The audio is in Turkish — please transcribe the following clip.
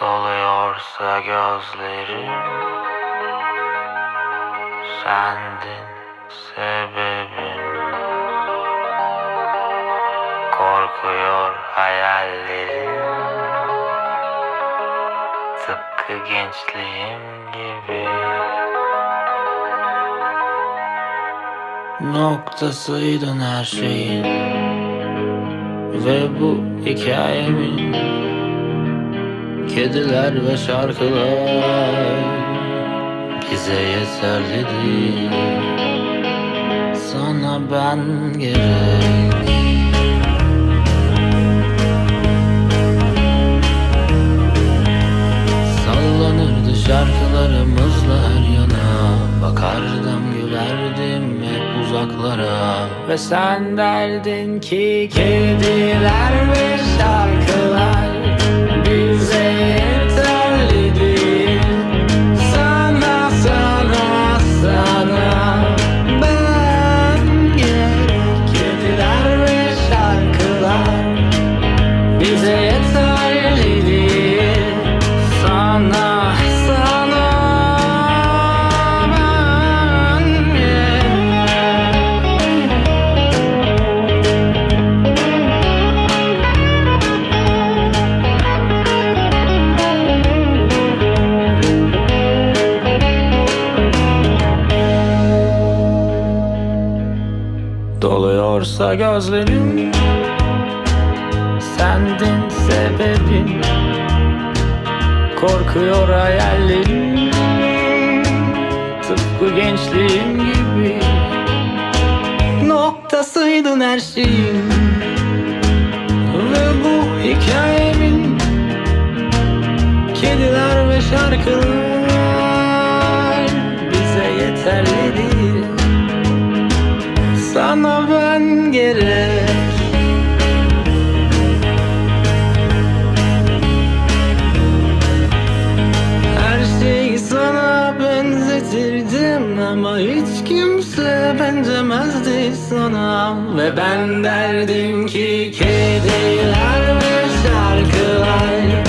Doluyorsa gözlerim. Sendin sebebim. Korkuyor hayallerim. Tıpkı gençliğim gibi. Noktasıydın her şeyin. Ve bu hikayemin Kediler ve şarkılar bize yeterlidir. Sana ben gerek. Sallanırdı şarkılarımızla her yana. Bakardım gülerdim hep uzaklara. Ve sen derdin ki kediler ve şarkılar Doluyorsa gözlerim. Sendin sebebim. Korkuyor hayallerim. Tıpkı gençliğim gibi. Noktasıydın her şeyin. Ve bu hikayemin Kediler ve şarkılar sana ben gerek. Her şeyi sana benzetirdim ama hiç kimse benzemezdi sana. Ve ben derdim ki kediler ve şarkılar.